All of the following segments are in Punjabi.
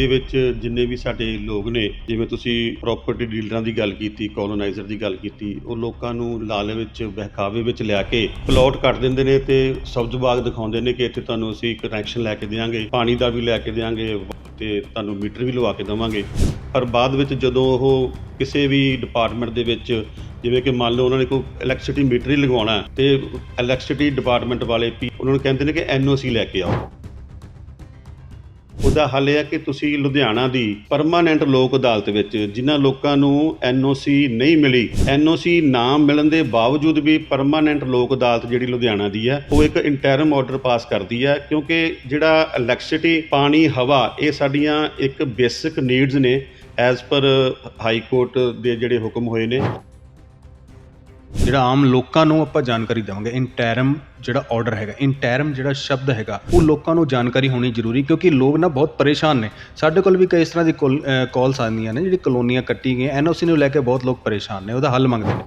ਦੇ ਵਿੱਚ ਜਿੰਨੇ ਵੀ ਸਾਡੇ ਲੋਕ ਨੇ, ਜਿਵੇਂ ਤੁਸੀਂ ਪ੍ਰਾਪਰਟੀ ਡੀਲਰਾਂ ਦੀ ਗੱਲ ਕੀਤੀ ਕੋਲੋਨਾਈਜ਼ਰ ਦੀ ਗੱਲ ਕੀਤੀ, ਉਹ ਲੋਕਾਂ ਨੂੰ ਲਾਲੇ ਵਿੱਚ ਬਹਿਕਾਵੇ ਵਿੱਚ ਲਿਆ ਕੇ ਪਲਾਟ ਕੱਟ ਦਿੰਦੇ ਨੇ ਤੇ ਸਬਜ਼ ਬਾਗ ਦਿਖਾਉਂਦੇ ਨੇ ਕਿ ਇੱਥੇ ਤੁਹਾਨੂੰ ਅਸੀਂ ਕਨੈਕਸ਼ਨ ਲੈ ਕੇ ਦੇਵਾਂਗੇ ਪਾਣੀ ਦਾ ਵੀ ਲੈ ਕੇ ਦੇਵਾਂਗੇ ਤੇ ਤੁਹਾਨੂੰ ਮੀਟਰ ਵੀ ਲਵਾ ਕੇ ਦੇਵਾਂਗੇ। ਪਰ ਬਾਅਦ ਵਿੱਚ ਜਦੋਂ ਉਹ ਕਿਸੇ ਵੀ ਡਿਪਾਰਟਮੈਂਟ ਦੇ ਵਿੱਚ, ਜਿਵੇਂ ਕਿ ਮੰਨ ਲਓ ਉਹਨਾਂ ਨੇ ਕੋਈ ਇਲੈਕਟ੍ਰਿਸਿਟੀ ਮੀਟਰ ਹੀ ਲਗਵਾਉਣਾ ਹੈ, ਤੇ ਇਲੈਕਟ੍ਰਿਸਿਟੀ ਡਿਪਾਰਟਮੈਂਟ ਵਾਲੇ ਵੀ ਉਹਨਾਂ ਨੂੰ ਕਹਿੰਦੇ ਨੇ ਕਿ ਐਨਓਸੀ ਲੈ ਕੇ ਆਓ। ਉਹਦਾ ਹੱਲ ਇਹ ਹੈ ਕਿ ਤੁਸੀਂ ਲੁਧਿਆਣਾ ਦੀ ਪਰਮਾਨੈਂਟ ਲੋਕ ਅਦਾਲਤ ਵਿੱਚ, ਜਿਨ੍ਹਾਂ ਲੋਕਾਂ ਨੂੰ ਐਨਓਸੀ ਨਹੀਂ ਮਿਲੀ ਐਨਓਸੀ ਨਾ ਮਿਲਣ ਦੇ ਬਾਵਜੂਦ ਵੀ ਪਰਮਾਨੈਂਟ ਲੋਕ ਅਦਾਲਤ ਜਿਹੜੀ ਲੁਧਿਆਣਾ ਦੀ ਹੈ ਉਹ ਇੱਕ ਇੰਟਰਮ ਆਰਡਰ ਪਾਸ ਕਰਦੀ ਹੈ ਕਿਉਂਕਿ ਜਿਹੜਾ ਇਲੈਕਟ੍ਰਿਸਿਟੀ ਪਾਣੀ, ਹਵਾ, ਇਹ ਸਾਡੀਆਂ ਇੱਕ ਬੇਸਿਕ ਨੀਡਸ ਨੇ ਐਜ਼ ਪਰ ਹਾਈ ਕੋਰਟ ਦੇ ਜਿਹੜੇ ਹੁਕਮ ਹੋਏ ਨੇ। ਜਿਹੜਾ ਆਮ ਲੋਕਾਂ ਨੂੰ ਆਪਾਂ ਜਾਣਕਾਰੀ ਦੇਵਾਂਗੇ ਇੰਟੈਰਮ ਜਿਹੜਾ ਆਰਡਰ ਹੈਗਾ ਇੰਟੈਰਮ ਜਿਹੜਾ ਸ਼ਬਦ ਹੈਗਾ, ਉਹ ਲੋਕਾਂ ਨੂੰ ਜਾਣਕਾਰੀ ਹੋਣੀ ਜ਼ਰੂਰੀ, ਕਿਉਂਕਿ ਲੋਕ ਨਾ ਬਹੁਤ ਪਰੇਸ਼ਾਨ ਨੇ। ਸਾਡੇ ਕੋਲ ਵੀ ਕਈ ਇਸ ਤਰ੍ਹਾਂ ਦੀ ਕਾਲਸ ਆਉਂਦੀਆਂ ਨੇ, ਜਿਹੜੀ ਕਲੋਨੀਆਂ ਕੱਟੀ ਗਈਆਂ ਐਨਓਸੀ ਨੂੰ ਲੈ ਕੇ ਬਹੁਤ ਲੋਕ ਪਰੇਸ਼ਾਨ ਨੇ, ਉਹਦਾ ਹੱਲ ਮੰਗਦੇ ਨੇ।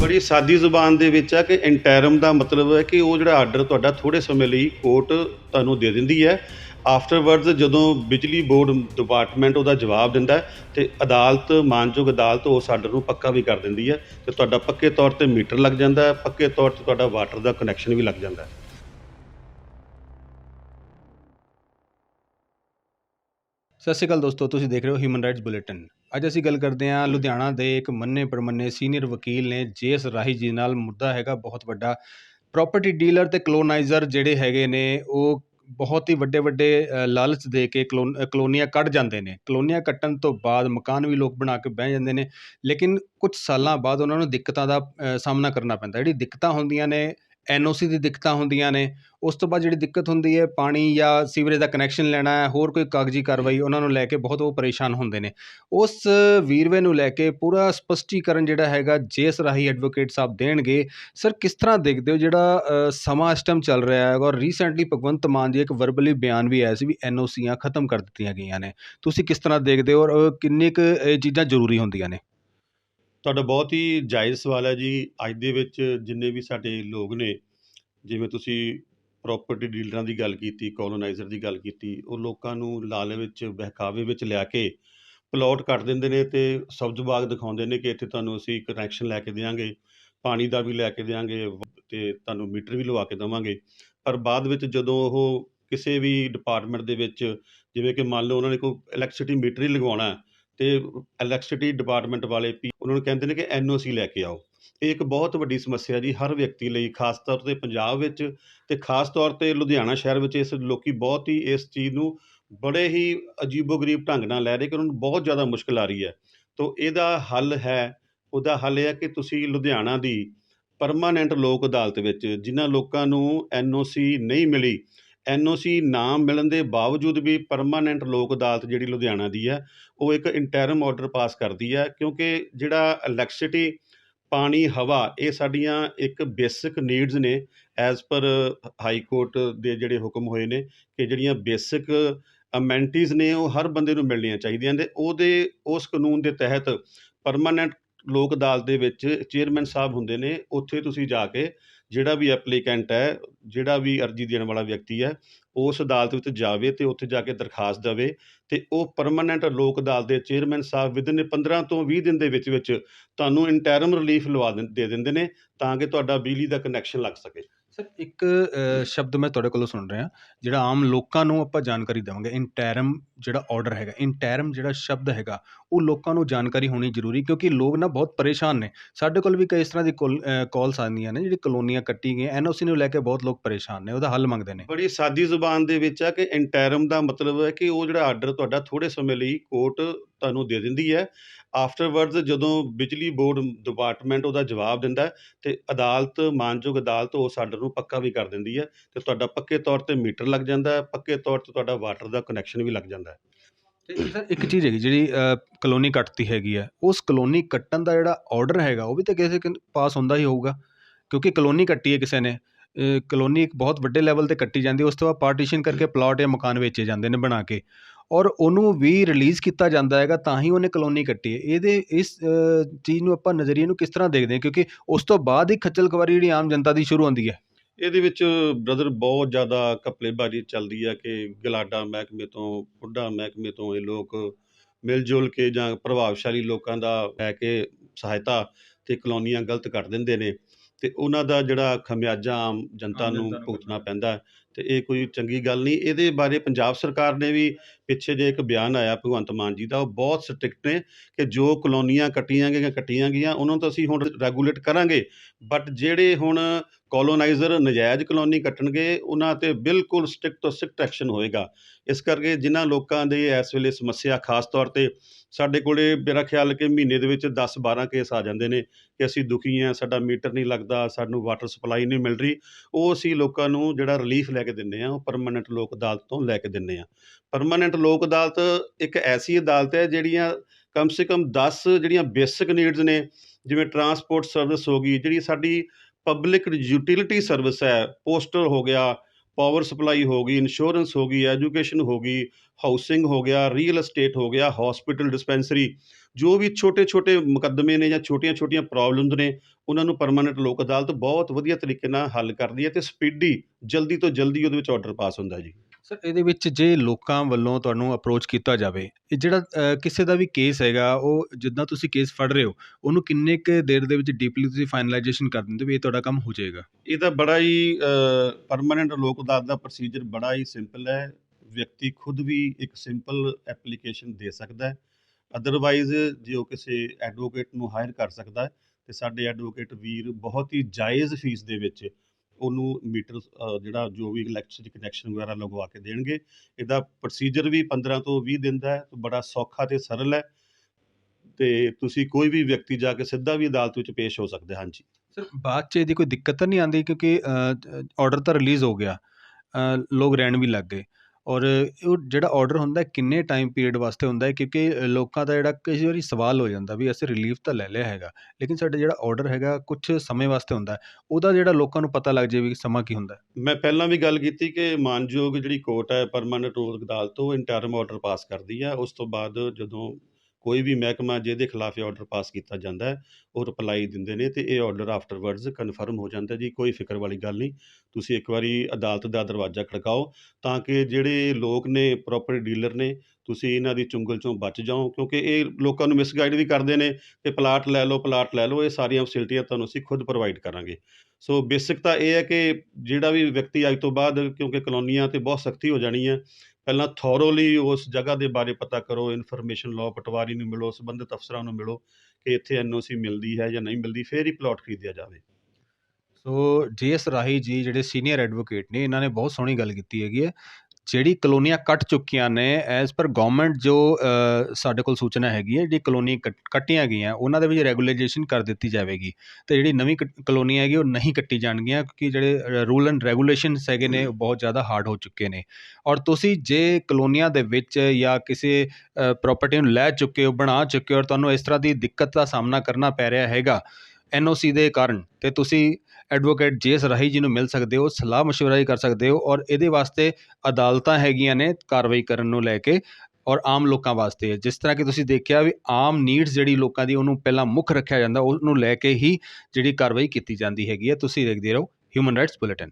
ਬੜੀ ਸਾਦੀ ਜ਼ੁਬਾਨ ਦੇ ਵਿੱਚ ਆ ਕਿ ਇੰਟੈਰਮ ਦਾ ਮਤਲਬ ਹੈ ਕਿ ਉਹ ਜਿਹੜਾ ਆਰਡਰ ਤੁਹਾਡਾ ਥੋੜੇ ਸਮੇਂ ਲਈ ਕੋਰਟ ਤੁਹਾਨੂੰ ਦੇ ਦਿੰਦੀ ਹੈ। ਆਫਟਰਵਰਡਸ ਜਦੋਂ ਬਿਜਲੀ ਬੋਰਡ ਡਿਪਾਰਟਮੈਂਟ ਉਹਦਾ ਜਵਾਬ ਦਿੰਦਾ ਹੈ ਤੇ ਅਦਾਲਤ, ਮਾਨਯੋਗ ਅਦਾਲਤ ਉਸ ਆਰਡਰ ਨੂੰ ਪੱਕਾ ਵੀ ਕਰ ਦਿੰਦੀ ਹੈ ਤੇ ਤੁਹਾਡਾ ਪੱਕੇ ਤੌਰ ਤੇ ਮੀਟਰ ਲੱਗ ਜਾਂਦਾ ਪੱਕੇ ਤੌਰ ਤੇ ਤੁਹਾਡਾ ਵਾਟਰ ਦਾ ਕਨੈਕਸ਼ਨ ਵੀ ਲੱਗ ਜਾਂਦਾ ਸਤਿ ਸ਼੍ਰੀ ਅਕਾਲ ਦੋਸਤੋ, ਤੁਸੀਂ ਦੇਖ ਰਹੇ ਹੋ ਹਿਊਮਨ ਰਾਈਟਸ ਬੁਲੇਟਿਨ ਅੱਜ ਅਸੀਂ ਗੱਲ ਕਰਦੇ ਹਾਂ ਲੁਧਿਆਣਾ ਦੇ ਇੱਕ ਮੰਨੇ ਪ੍ਰਮੰਨੇ ਸੀਨੀਅਰ ਵਕੀਲ ਨੇ ਜੇਐਸ ਰਾਹੀ ਜੀ ਨਾਲ, ਮੁੱਦਾ ਹੈਗਾ ਬਹੁਤ ਵੱਡਾ। ਪ੍ਰਾਪਰਟੀ ਡੀਲਰ ਤੇ ਕਲੋਨਾਈਜ਼ਰ ਜਿਹੜੇ ਹੈਗੇ ਨੇ, ਉਹ ਬਹੁਤ ਹੀ ਵੱਡੇ ਵੱਡੇ ਲਾਲਚ ਦੇ ਕੇ ਕਲੋ ਕਲੋਨੀਆਂ ਕੱਢ ਜਾਂਦੇ ਨੇ। ਕਲੋਨੀਆਂ ਕੱਟਣ ਤੋਂ ਬਾਅਦ ਮਕਾਨ ਵੀ ਲੋਕ ਬਣਾ ਕੇ ਬਹਿ ਜਾਂਦੇ ਨੇ। ਲੇਕਿਨ ਕੁਝ ਸਾਲਾਂ ਬਾਅਦ ਉਹਨਾਂ ਨੂੰ ਦਿੱਕਤਾਂ ਦਾ ਸਾਹਮਣਾ ਕਰਨਾ ਪੈਂਦਾ। ਜਿਹੜੀ ਦਿੱਕਤਾਂ ਹੁੰਦੀਆਂ ਨੇ ਐੱਨ ਓ ਸੀ ਦੀ ਦਿੱਕਤਾਂ ਹੁੰਦੀਆਂ ਨੇ। ਉਸ ਤੋਂ ਬਾਅਦ ਜਿਹੜੀ ਦਿੱਕਤ ਹੁੰਦੀ ਹੈ ਪਾਣੀ ਜਾਂ ਸੀਵਰੇਜ ਦਾ ਕਨੈਕਸ਼ਨ ਲੈਣਾ ਹੈ ਹੋਰ ਕੋਈ ਕਾਗਜ਼ੀ ਕਾਰਵਾਈ ਉਹਨਾਂ ਨੂੰ ਲੈ ਕੇ ਬਹੁਤ ਉਹ ਪਰੇਸ਼ਾਨ ਹੁੰਦੇ ਨੇ। ਉਸ ਵੀਰਵੇ ਨੂੰ ਲੈ ਕੇ ਪੂਰਾ ਸਪਸ਼ਟੀਕਰਨ ਜਿਹੜਾ ਹੈਗਾ ਜੇਸ ਰਾਹੀ ਐਡਵੋਕੇਟ ਸਾਹਿਬ ਦੇਣਗੇ। ਸਰ ਕਿਸ ਤਰ੍ਹਾਂ ਦੇਖਦੇ ਹੋ ਜਿਹੜਾ ਸਮਾਂ ਇਸ ਟਾਈਮ ਚੱਲ ਰਿਹਾ ਹੈ? ਔਰ ਰੀਸੈਂਟਲੀ ਭਗਵੰਤ ਮਾਨ ਜੀ ਇੱਕ ਵਰਬਲੀ ਬਿਆਨ ਵੀ ਆਇਆ ਸੀ ਵੀ ਐਨਓਸੀਆਂ ਖਤਮ ਕਰ ਦਿੱਤੀਆਂ ਗਈਆਂ ਨੇ। ਤੁਸੀਂ ਕਿਸ ਤਰ੍ਹਾਂ ਦੇਖਦੇ ਹੋ ਔਰ ਅ, ਕੁ ਇਹ ਚੀਜ਼ਾਂ ਜ਼ਰੂਰੀ ਹੁੰਦੀਆਂ ਨੇ? ਤੁਹਾਡਾ ਬਹੁਤ ਹੀ ਜਾਇਜ਼ ਸਵਾਲ ਹੈ ਜੀ। ਅੱਜ ਦੇ ਵਿੱਚ ਜਿੰਨੇ ਵੀ ਸਾਡੇ ਲੋਕ ਨੇ, ਜਿਵੇਂ ਤੁਸੀਂ ਪ੍ਰਾਪਰਟੀ ਡੀਲਰਾਂ ਦੀ ਗੱਲ ਕੀਤੀ ਕੋਲੋਨਾਈਜ਼ਰ ਦੀ ਗੱਲ ਕੀਤੀ, ਉਹ ਲੋਕਾਂ ਨੂੰ ਲਾਲੇ ਵਿੱਚ, ਬਹਿਕਾਵੇ ਵਿੱਚ ਲਿਆ ਕੇ ਪਲਾਟ ਕੱਟ ਦਿੰਦੇ ਨੇ ਤੇ ਸਬਜ਼ ਬਾਗ ਦਿਖਾਉਂਦੇ ਨੇ ਕਿ ਇੱਥੇ ਤੁਹਾਨੂੰ ਅਸੀਂ ਕਨੈਕਸ਼ਨ ਲੈ ਕੇ ਦੇਵਾਂਗੇ ਪਾਣੀ ਦਾ ਵੀ ਲੈ ਕੇ ਦੇਵਾਂਗੇ ਤੇ ਤੁਹਾਨੂੰ ਮੀਟਰ ਵੀ ਲਵਾ ਕੇ ਦੇਵਾਂਗੇ। ਪਰ ਬਾਅਦ ਵਿੱਚ ਜਦੋਂ ਉਹ ਕਿਸੇ ਵੀ ਡਿਪਾਰਟਮੈਂਟ ਦੇ ਵਿੱਚ, ਜਿਵੇਂ ਕਿ ਮੰਨ ਲਓ ਉਹਨਾਂ ਨੇ ਕੋਈ ਇਲੈਕਟ੍ਰਿਸਿਟੀ ਮੀਟਰ ਹੀ ਲਗਵਾਉਣਾ ਹੈ ਤੇ ਇਲੈਕਟ੍ਰਿਸਿਟੀ ਡਿਪਾਰਟਮੈਂਟ ਵਾਲੇ ਵੀ ਉਹਨਾਂ ਨੂੰ ਕਹਿੰਦੇ ਨੇ ਕਿ ਐੱਨ ਓ ਸੀ ਲੈ ਕੇ ਆਓ। ਇਹ ਇੱਕ ਬਹੁਤ ਵੱਡੀ ਸਮੱਸਿਆ ਜੀ ਹਰ ਵਿਅਕਤੀ ਲਈ, ਖਾਸ ਤੌਰ ਤੇ ਪੰਜਾਬ ਵਿੱਚ ਤੇ ਖਾਸ ਤੌਰ ਤੇ ਲੁਧਿਆਣਾ ਸ਼ਹਿਰ ਵਿੱਚ ਇਸ ਲੋਕੀ ਬਹੁਤ ਹੀ ਇਸ ਚੀਜ਼ ਨੂੰ ਬੜੇ ਹੀ ਅਜੀਬੋ-ਗਰੀਬ ਢੰਗ ਨਾਲ ਲੈ ਰਹੇ ਕਿ ਉਹਨਾਂ ਨੂੰ ਬਹੁਤ ਜ਼ਿਆਦਾ ਮੁਸ਼ਕਲ ਆ ਰਹੀ ਹੈ। ਤੋ ਇਹਦਾ ਹੱਲ ਹੈ, ਉਹਦਾ ਹੱਲ ਇਹ ਹੈ ਕਿ ਤੁਸੀਂ ਲੁਧਿਆਣਾ ਦੀ ਪਰਮਾਨੈਂਟ ਲੋਕ ਅਦਾਲਤ ਵਿੱਚ ਜਿਨ੍ਹਾਂ ਲੋਕਾਂ ਨੂੰ ਐੱਨ ਓ ਸੀ ਨਹੀਂ ਮਿਲੀ ਐੱਨ ਓ ਸੀ ਨਾ ਮਿਲਣ ਦੇ ਬਾਵਜੂਦ ਵੀ ਪਰਮਾਨੈਂਟ ਲੋਕ ਅਦਾਲਤ ਜਿਹੜੀ ਲੁਧਿਆਣਾ ਦੀ ਹੈ, ਉਹ ਇੱਕ ਇੰਟਰਮ ਆਰਡਰ ਪਾਸ ਕਰਦੀ ਹੈ, ਕਿਉਂਕਿ ਜਿਹੜਾ ਇਲੈਕਟ੍ਰਿਸਿਟੀ ਪਾਣੀ, ਹਵਾ, ਇਹ ਸਾਡੀਆਂ ਇੱਕ ਬੇਸਿਕ ਨੀਡਸ ਨੇ ਐਜ਼ ਪਰ ਹਾਈ ਕੋਰਟ ਦੇ ਜਿਹੜੇ ਹੁਕਮ ਹੋਏ ਨੇ, ਕਿ ਜਿਹੜੀਆਂ ਬੇਸਿਕ ਅਮੈਨਟੀਜ਼ ਨੇ, ਉਹ ਹਰ ਬੰਦੇ ਨੂੰ ਮਿਲਣੀਆਂ ਚਾਹੀਦੀਆਂ ਨੇ, ਉਹਦੇ, ਉਸ ਕਾਨੂੰਨ ਦੇ ਤਹਿਤ ਪਰਮਾਨੈਂਟ ਲੋਕ ਅਦਾਲਤ ਦੇ ਵਿੱਚ ਚੇਅਰਮੈਨ ਸਾਹਿਬ ਹੁੰਦੇ ਨੇ, ਉੱਥੇ ਤੁਸੀਂ ਜਾ ਕੇ ਜਿਹੜਾ ਵੀ ਐਪਲੀਕੈਂਟ ਹੈ, ਜਿਹੜਾ ਵੀ ਅਰਜੀ ਦੇਣ ਵਾਲਾ ਵਿਅਕਤੀ ਹੈ, ਉਸ ਅਦਾਲਤ ਵਿੱਚ ਜਾਵੇ ਤੇ ਉੱਥੇ ਜਾ ਕੇ ਦਰਖਾਸਤ ਦੇਵੇ ਤੇ ਉਹ ਪਰਮਾਨੈਂਟ ਲੋਕ ਅਦਾਲਤ ਦੇ ਚੇਅਰਮੈਨ ਸਾਹਿਬ ਵਿਦਨ 15 ਤੋਂ 20 ਦਿਨ ਦੇ ਵਿੱਚ ਵਿੱਚ ਤੁਹਾਨੂੰ ਇੰਟਰਮ ਰਿਲੀਫ ਲਵਾ ਦਿੰ- ਦੇ ਦਿੰਦੇ ਨੇ ਤਾਂ ਕਿ ਤੁਹਾਡਾ ਬਿਜਲੀ ਦਾ ਕਨੈਕਸ਼ਨ ਲੱਗ ਸਕੇ। ਸਰ, ਇੱਕ ਸ਼ਬਦ ਮੈਂ ਤੁਹਾਡੇ ਕੋਲੋਂ ਸੁਣ ਰਿਹਾ, ਜਿਹੜਾ ਆਮ ਲੋਕਾਂ ਨੂੰ ਆਪਾਂ ਜਾਣਕਾਰੀ ਦੇਵਾਂਗੇ ਇੰਟੈਰਮ ਜਿਹੜਾ ਆਰਡਰ ਹੈਗਾ ਇੰਟੈਰਮ ਜਿਹੜਾ ਸ਼ਬਦ ਹੈਗਾ, ਉਹ ਲੋਕਾਂ ਨੂੰ ਜਾਣਕਾਰੀ ਹੋਣੀ ਜ਼ਰੂਰੀ, ਕਿਉਂਕਿ ਲੋਕ ਨਾ ਬਹੁਤ ਪਰੇਸ਼ਾਨ ਨੇ। ਸਾਡੇ ਕੋਲ ਵੀ ਕਈ ਇਸ ਤਰ੍ਹਾਂ ਦੀ ਕਾਲਸ ਆਉਂਦੀਆਂ ਨੇ, ਜਿਹੜੀ ਕਲੋਨੀਆਂ ਕੱਟੀ ਗਈਆਂ ਐਨਓਸੀ ਨੂੰ ਲੈ ਕੇ ਬਹੁਤ ਲੋਕ ਪਰੇਸ਼ਾਨ ਨੇ, ਉਹਦਾ ਹੱਲ ਮੰਗਦੇ ਨੇ। ਬੜੀ ਸਾਦੀ ਜ਼ੁਬਾਨ ਦੇ ਵਿੱਚ ਆ ਕਿ ਇੰਟੈਰਮ ਦਾ ਮਤਲਬ ਹੈ ਕਿ ਉਹ ਜਿਹੜਾ ਆਰਡਰ ਤੁਹਾਡਾ ਥੋੜੇ ਸਮੇਂ ਲਈ ਕੋਰਟ ਤੁਹਾਨੂੰ ਦੇ ਦਿੰਦੀ ਹੈ ਆਫਟਰਵਰਡਸ ਜਦੋਂ ਬਿਜਲੀ ਬੋਰਡ ਡਿਪਾਰਟਮੈਂਟ ਉਹਦਾ ਜਵਾਬ ਦਿੰਦਾ ਅਤੇ ਅਦਾਲਤ, ਮਾਨਯੋਗ ਅਦਾਲਤ ਉਸ ਆਰਡਰ ਨੂੰ ਪੱਕਾ ਵੀ ਕਰ ਦਿੰਦੀ ਹੈ ਅਤੇ ਤੁਹਾਡਾ ਪੱਕੇ ਤੌਰ ਤੇ ਮੀਟਰ ਲੱਗ ਜਾਂਦਾ ਪੱਕੇ ਤੌਰ ਤੇ ਤੁਹਾਡਾ ਵਾਟਰ ਦਾ ਕਨੈਕਸ਼ਨ ਵੀ ਲੱਗ ਜਾਂਦਾ ਅਤੇ ਸਰ, ਇੱਕ ਚੀਜ਼ ਹੈਗੀ ਜਿਹੜੀ ਕਲੋਨੀ ਕੱਟਤੀ ਹੈਗੀ ਹੈ, ਉਸ ਕਲੋਨੀ ਕੱਟਣ ਦਾ ਜਿਹੜਾ ਔਡਰ ਹੈਗਾ ਉਹ ਵੀ ਤਾਂ ਕਿਸੇ ਪਾਸ ਹੁੰਦਾ ਹੀ ਹੋਊਗਾ, ਕਿਉਂਕਿ ਕਲੋਨੀ ਕੱਟੀ ਹੈ ਕਿਸੇ ਨੇ ਕਲੋਨੀ ਇੱਕ ਬਹੁਤ ਵੱਡੇ ਲੈਵਲ ਤੇ ਕੱਟੀ ਜਾਂਦੀ ਉਸ ਤੋਂ ਬਾਅਦ ਪਾਰਟੀਸ਼ਨ ਕਰਕੇ ਪਲਾਟ ਜਾਂ ਮਕਾਨ ਵੇਚੇ ਜਾਂਦੇ ਨੇ ਬਣਾ ਕੇ। ਔਰ ਉਹਨੂੰ ਵੀ ਰਿਲੀਜ਼ ਕੀਤਾ ਜਾਂਦਾ ਹੈਗਾ ਤਾਂ ਹੀ ਉਹਨੇ ਕਲੋਨੀ ਕੱਟੀ ਹੈ। ਇਹਦੇ ਇਸ ਚੀਜ਼ ਨੂੰ ਆਪਾਂ ਨਜ਼ਰੀਏ ਨੂੰ ਕਿਸ ਤਰ੍ਹਾਂ ਦੇਖਦੇ ਹਾਂ? ਕਿਉਂਕਿ ਉਸ ਤੋਂ ਬਾਅਦ ਹੀ ਖੱਜਲ ਖਵਾਰੀ ਜਿਹੜੀ ਆਮ ਜਨਤਾ ਦੀ ਸ਼ੁਰੂ ਹੁੰਦੀ ਹੈ। ਇਹਦੇ ਵਿੱਚ ਬ੍ਰਦਰ ਬਹੁਤ ਜ਼ਿਆਦਾ ਘਪਲੇਬਾਜ਼ੀ ਚੱਲਦੀ ਹੈ ਕਿ ਗਲਾਡਾ ਮਹਿਕਮੇ ਤੋਂ ਪੁੱਡਾ ਮਹਿਕਮੇ ਤੋਂ ਇਹ ਲੋਕ ਮਿਲ ਜੁਲ ਕੇ ਜਾਂ ਪ੍ਰਭਾਵਸ਼ਾਲੀ ਲੋਕਾਂ ਦਾ ਲੈ ਕੇ ਸਹਾਇਤਾ ਤੇ ਕਲੋਨੀਆਂ ਗਲਤ ਕਰ ਦਿੰਦੇ ਨੇ ਤੇ ਉਹਨਾਂ ਦਾ ਜਿਹੜਾ ਖਮਿਆਜਾ ਆਮ ਜਨਤਾ ਨੂੰ ਜਨਤਾ ਨੂੰ ਭੁਗਤਣਾ ਪੈਂਦਾ ਹੈ। ਤੇ ਇਹ ਕੋਈ ਚੰਗੀ ਗੱਲ ਨਹੀਂ। ਇਹਦੇ ਬਾਰੇ ਪੰਜਾਬ ਸਰਕਾਰ ਨੇ ਵੀ ਪਿੱਛੇ ਜੇ ਇੱਕ ਬਿਆਨ ਆਇਆ ਭਗਵੰਤ ਮਾਨ ਜੀ ਦਾ, ਉਹ ਬਹੁਤ ਸਟ੍ਰਿਕਟ ਨੇ ਕਿ ਜੋ ਕਲੋਨੀਆਂ ਕੱਟੀਆਂ ਗਈਆਂ ਕੱਟੀਆਂ ਗਈਆਂ, ਉਹਨਾਂ ਨੂੰ ਤਾਂ ਅਸੀਂ ਹੁਣ ਰੈਗੂਲੇਟ ਕਰਾਂਗੇ। ਬਟ ਜਿਹੜੇ ਹੁਣ ਕੋਲੋਨਾਈਜ਼ਰ ਨਜਾਇਜ਼ ਕਲੋਨੀ ਕੱਟਣਗੇ, ਉਹਨਾਂ ਤੇ ਬਿਲਕੁਲ ਸਟ੍ਰਿਕਟ ਤੋਂ ਸਟ੍ਰਿਕਟ ਐਕਸ਼ਨ ਹੋਏਗਾ। ਇਸ ਕਰਕੇ ਜਿਨ੍ਹਾਂ ਲੋਕਾਂ ਦੇ ਇਸ ਵੇਲੇ ਸਮੱਸਿਆ, ਖਾਸ ਤੌਰ ਤੇ ਸਾਡੇ ਕੋਲੇ ਮੇਰਾ ਖਿਆਲ ਕਿ ਮਹੀਨੇ ਦੇ ਵਿੱਚ 10 12 ਕੇਸ ਆ ਜਾਂਦੇ ਨੇ ਕਿ ਅਸੀਂ ਦੁਖੀ ਹਾਂ, ਸਾਡਾ ਮੀਟਰ ਨਹੀਂ ਲੱਗਦਾ, ਸਾਨੂੰ ਵਾਟਰ ਸਪਲਾਈ ਨਹੀਂ ਮਿਲ ਰਹੀ। ਉਹ ਅਸੀਂ ਲੋਕਾਂ ਨੂੰ ਜਿਹੜਾ ਰਿਲੀਫ ਲੈ ਕੇ ਦਿੰਦੇ ਆ ਉਹ ਪਰਮਾਨੈਂਟ ਲੋਕ ਅਦਾਲਤ ਤੋਂ ਲੈ ਕੇ ਦਿੰਦੇ ਆ ਪਰਮਾਨੈਂਟ ਲੋਕ ਅਦਾਲਤ ਇੱਕ ਐਸੀ ਅਦਾਲਤ ਹੈ ਜਿਹੜੀਆਂ ਕਮ ਸੇ ਕਮ 10 ਜਿਹੜੀਆਂ ਬੇਸਿਕ ਨੀਡਸ ਨੇ, ਜਿਵੇਂ ਟਰਾਂਸਪੋਰਟ ਸਰਵਿਸ ਹੋ ਗਈ, ਜਿਹੜੀ ਸਾਡੀ ਪਬਲਿਕ ਯੂਟਿਲਿਟੀ ਸਰਵਿਸ ਹੈ ਪੋਸਟਲ ਹੋ ਗਿਆ ਪਾਵਰ ਸਪਲਾਈ ਹੋ ਗਈ ਇੰਸ਼ੋਰੈਂਸ ਹੋ ਗਈ ਐਜੂਕੇਸ਼ਨ ਹੋ ਗਈ ਹਾਊਸਿੰਗ ਹੋ ਗਿਆ ਰੀਅਲ ਏਸਟੇਟ ਹੋ ਗਿਆ ਹਸਪੀਟਲ ਡਿਸਪੈਂਸਰੀ ਜੋ ਵੀ ਛੋਟੇ ਛੋਟੇ ਮੁਕੱਦਮੇ ਨੇ ਜਾਂ ਛੋਟੀਆਂ ਛੋਟੀਆਂ ਪ੍ਰੋਬਲਮਸ ਨੇ, ਉਹਨਾਂ ਨੂੰ ਪਰਮਾਨੈਂਟ ਲੋਕ ਅਦਾਲਤ ਬਹੁਤ ਵਧੀਆ ਤਰੀਕੇ ਨਾਲ ਹੱਲ ਕਰਦੀ ਹੈ ਤੇ ਸਪੀਡੀ ਜਲਦੀ ਤੋਂ ਜਲਦੀ ਉਹਦੇ ਵਿੱਚ ਆਰਡਰ ਪਾਸ ਹੁੰਦਾ ਜੀ। ਸਰ, ਇਹਦੇ ਵਿੱਚ ਜੇ ਲੋਕਾਂ ਵੱਲੋਂ ਤੁਹਾਨੂੰ ਅਪਰੋਚ ਕੀਤਾ ਜਾਵੇ, ਇਹ ਜਿਹੜਾ ਕਿਸੇ ਦਾ ਵੀ ਕੇਸ ਹੈਗਾ, ਉਹ ਜਿੱਦਾਂ ਤੁਸੀਂ ਕੇਸ ਫੜ ਰਹੇ ਹੋ, ਉਹਨੂੰ ਕਿੰਨੇ ਕੁ ਦੇਰ ਦੇ ਵਿੱਚ ਡੀਪਲੀ ਤੁਸੀਂ ਫਾਈਨਲਾਈਜੇਸ਼ਨ ਕਰ ਦਿੰਦੇ ਹੋ ਵੀ ਇਹ ਤੁਹਾਡਾ ਕੰਮ ਹੋ ਜਾਏਗਾ? ਇਹ ਤਾਂ ਬੜਾ ਹੀ ਪਰਮਾਨੈਂਟ ਲੋਕ ਅਦਾਲਤ ਦਾ ਪ੍ਰੋਸੀਜਰ ਬੜਾ ਹੀ ਸਿੰਪਲ ਹੈ। ਵਿਅਕਤੀ ਖੁਦ ਵੀ ਇੱਕ ਸਿੰਪਲ ਐਪਲੀਕੇਸ਼ਨ ਦੇ ਸਕਦਾ ਹੈ। ਅਦਰਵਾਈਜ਼ ਜੇ ਉਹ ਕਿਸੇ ਐਡਵੋਕੇਟ ਨੂੰ ਹਾਇਰ ਕਰ ਸਕਦਾ ਹੈ, ਤੇ ਸਾਡੇ ਐਡਵੋਕੇਟ ਵੀਰ ਬਹੁਤ ਹੀ ਜਾਇਜ਼ ਫੀਸ ਦੇ ਵਿੱਚ ਉਹਨੂੰ ਮੀਟਰ ਜਿਹੜਾ ਜੋ ਵੀ ਇਲੈਕਟ੍ਰਿਸਿਟੀ ਕਨੈਕਸ਼ਨ ਵਗੈਰਾ ਲਗਵਾ ਕੇ ਦੇਣਗੇ, ਇਹਦਾ ਪ੍ਰੋਸੀਜਰ ਵੀ 15 ਤੋਂ 20 ਦਿਨ ਦਾ ਹੈ ਬੜਾ ਸੌਖਾ ਤੇ ਸਰਲ ਹੈ। ਤੇ ਤੁਸੀਂ ਕੋਈ ਵੀ ਵਿਅਕਤੀ ਜਾ ਕੇ ਸਿੱਧਾ ਵੀ ਅਦਾਲਤ ਵਿੱਚ ਪੇਸ਼ ਹੋ ਸਕਦੇ ਹੈ ਹਾਂਜੀ। ਸਰ, ਬਾਅਦ 'ਚ ਇਹਦੀ ਕੋਈ ਦਿੱਕਤ ਤਾਂ ਨਹੀਂ ਆਉਂਦੀ ਕਿਉਂਕਿ ਆਰਡਰ ਤਾਂ ਰਿਲੀਜ਼ ਹੋ ਗਿਆ। ਲੋਕ ਰਹਿਣ ਵੀ ਲੱਗ ਗਏ। ਔਰ ਉਹ ਜਿਹੜਾ ਔਡਰ ਹੁੰਦਾ ਕਿੰਨੇ ਟਾਈਮ ਪੀਰੀਅਡ ਵਾਸਤੇ ਹੁੰਦਾ ਕਿਉਂਕਿ ਲੋਕਾਂ ਦਾ ਜਿਹੜਾ ਕਈ ਵਾਰੀ ਸਵਾਲ ਹੋ ਜਾਂਦਾ ਵੀ ਅਸੀਂ ਰਿਲੀਫ ਤਾਂ ਲੈ ਲਿਆ ਹੈਗਾ, ਲੇਕਿਨ ਸਾਡਾ ਜਿਹੜਾ ਔਡਰ ਹੈਗਾ ਕੁਝ ਸਮੇਂ ਵਾਸਤੇ ਹੁੰਦਾ ਉਹਦਾ ਜਿਹੜਾ ਲੋਕਾਂ ਨੂੰ ਪਤਾ ਲੱਗ ਜਾਵੇ ਵੀ ਸਮਾਂ ਕੀ ਹੁੰਦਾ ਮੈਂ ਪਹਿਲਾਂ ਵੀ ਗੱਲ ਕੀਤੀ ਕਿ ਮਾਨਯੋਗ ਜਿਹੜੀ ਕੋਰਟ ਹੈ ਪਰਮਾਨੈਂਟ ਰੋਲ ਅਦਾਲਤ ਉਹ ਇੰਟਰਮ ਆਰਡਰ ਪਾਸ ਕਰਦੀ ਹੈ। ਉਸ ਤੋਂ ਬਾਅਦ ਜਦੋਂ ਕੋਈ ਵੀ ਮਹਿਕਮਾ ਜਿਹਦੇ ਖਿਲਾਫ ਇਹ ਆਰਡਰ ਪਾਸ ਕੀਤਾ ਜਾਂਦਾ ਹੈ, ਉਹ ਰਿਪਲਾਈ ਦਿੰਦੇ ਨੇ ਤੇ ਇਹ ਆਰਡਰ ਆਫਟਰਵਰਡਸ ਕਨਫਰਮ ਹੋ ਜਾਂਦਾ ਜੀ, ਕੋਈ ਫਿਕਰ ਵਾਲੀ ਗੱਲ ਨਹੀਂ। ਤੁਸੀਂ ਇੱਕ ਵਾਰੀ ਅਦਾਲਤ ਦਾ ਦਰਵਾਜ਼ਾ ਖੜਕਾਓ ਤਾਂ ਕਿ ਜਿਹੜੇ ਲੋਕ ਨੇ ਪ੍ਰੋਪਰਟੀ ਡੀਲਰ ਨੇ, ਤੁਸੀਂ ਇਹਨਾਂ ਦੀ ਚੁੰਗਲ ਚੋਂ ਬਚ ਜਾਓ, ਕਿਉਂਕਿ ਇਹ ਲੋਕਾਂ ਨੂੰ ਮਿਸਗਾਈਡ ਵੀ ਕਰਦੇ ਨੇ ਕਿ ਪਲਾਟ ਲੈ ਲਓ ਪਲਾਟ ਲੈ ਲਓ, ਇਹ ਸਾਰੀਆਂ ਫੈਸਿਲਿਟੀਆਂ ਤੁਹਾਨੂੰ ਅਸੀਂ ਖੁਦ ਪ੍ਰੋਵਾਈਡ ਕਰਾਂਗੇ। ਸੋ ਬੇਸਿਕ ਤਾਂ ਇਹ ਹੈ ਕਿ ਜਿਹੜਾ ਵੀ ਵਿਅਕਤੀ ਅੱਜ ਤੋਂ ਬਾਅਦ ਕਿਉਂਕਿ ਕਲੋਨੀਆਂ ਤੇ ਬਹੁਤ ਸਖਤੀ ਹੋ ਜਾਣੀ ਹੈ ਪਹਿਲਾਂ ਥੋਰੋਲੀ ਉਸ ਜਗ੍ਹਾ ਦੇ ਬਾਰੇ ਪਤਾ ਕਰੋ ਇਨਫੋਰਮੇਸ਼ਨ ਲਓ, ਪਟਵਾਰੀ ਨੂੰ ਮਿਲੋ, ਸੰਬੰਧਿਤ ਅਫਸਰਾਂ ਨੂੰ ਮਿਲੋ ਕਿ ਇੱਥੇ ਐਨਓਸੀ ਮਿਲਦੀ ਹੈ ਜਾਂ ਨਹੀਂ ਮਿਲਦੀ, ਫਿਰ ਹੀ ਪਲਾਟ ਖਰੀਦਿਆ ਜਾਵੇ। ਸੋ ਜੀਐਸ ਰਾਹੀ ਜੀ ਜਿਹੜੇ ਸੀਨੀਅਰ ਐਡਵੋਕੇਟ ਨੇ, ਇਹਨਾਂ ਨੇ ਬਹੁਤ ਸੋਹਣੀ ਗੱਲ ਕੀਤੀ ਹੈਗੀ ਹੈ। ਜਿਹੜੀ ਕਲੋਨੀਆਂ ਕੱਟ ਚੁੱਕੀਆਂ ਨੇ ਐਜ਼ ਪਰ ਗੌਰਮੈਂਟ ਜੋ ਸਾਡੇ ਕੋਲ ਸੂਚਨਾ ਹੈਗੀ ਹੈ, ਜਿਹੜੀ ਕਲੋਨੀ ਕੱਟ- ਕੱਟੀਆਂ ਗਈਆਂ, ਉਹਨਾਂ ਦੇ ਵਿੱਚ ਰੈਗੂਲੇਸ਼ਨ ਕਰ ਦਿੱਤੀ ਜਾਵੇਗੀ। ਅਤੇ ਜਿਹੜੀ ਨਵੀਂ ਕ- ਕਲੋਨੀ ਹੈਗੀ ਉਹ ਨਹੀਂ ਕੱਟੀ ਜਾਣਗੀਆਂ, ਕਿਉਂਕਿ ਜਿਹੜੇ ਰੂਲ ਐਂਡ ਰੈਗੂਲੇਸ਼ਨਸ ਹੈਗੇ ਨੇ, ਉਹ ਬਹੁਤ ਜ਼ਿਆਦਾ ਹਾਰਡ ਹੋ ਚੁੱਕੇ ਨੇ। ਔਰ ਤੁਸੀਂ ਜੇ ਕਲੋਨੀਆਂ ਦੇ ਵਿੱਚ ਜਾਂ ਕਿਸੇ ਪ੍ਰਾਪਰਟੀ ਨੂੰ ਲੈ ਚੁੱਕੇ ਹੋ, ਬਣਾ ਚੁੱਕੇ ਹੋ, ਔਰ ਤੁਹਾਨੂੰ ਇਸ ਤਰ੍ਹਾਂ ਦੀ ਦਿੱਕਤ ਦਾ ਸਾਹਮਣਾ ਕਰਨਾ ਪੈ ਰਿਹਾ ਹੈਗਾ ਐਨਓਸੀ ਦੇ ਕਾਰਨ, ਤੇ ਤੁਸੀਂ ਐਡਵੋਕੇਟ ਜੇਸ ਰਾਹੀ ਜੀ ਨੂੰ ਮਿਲ ਸਕਦੇ ਹੋ ਸਲਾਹ مشورہ ਵੀ ਕਰ ਸਕਦੇ ਹੋ ਔਰ ਇਹਦੇ ਵਾਸਤੇ ਅਦਾਲਤਾਂ ਹੈਗੀਆਂ ਨੇ ਕਾਰਵਾਈ ਕਰਨ ਨੂੰ ਲੈ ਕੇ ਔਰ ਆਮ ਲੋਕਾਂ ਵਾਸਤੇ ਹੈ। ਜਿਸ ਤਰ੍ਹਾਂ ਕਿ ਤੁਸੀਂ ਦੇਖਿਆ ਵੀ ਆਮ ਨੀਡਸ ਜਿਹੜੀ ਲੋਕਾਂ ਦੀ ਉਹਨੂੰ ਪਹਿਲਾਂ ਮੁੱਖ ਰੱਖਿਆ ਜਾਂਦਾ ਉਹਨੂੰ ਲੈ ਕੇ ਹੀ ਜਿਹੜੀ ਕਾਰਵਾਈ ਕੀਤੀ ਜਾਂਦੀ ਹੈਗੀ ਹੈ ਤੁਸੀਂ ਦੇਖਦੇ ਰਹੋ ਹਿਊਮਨ ਰਾਈਟਸ ਬੁਲੇਟਿਨ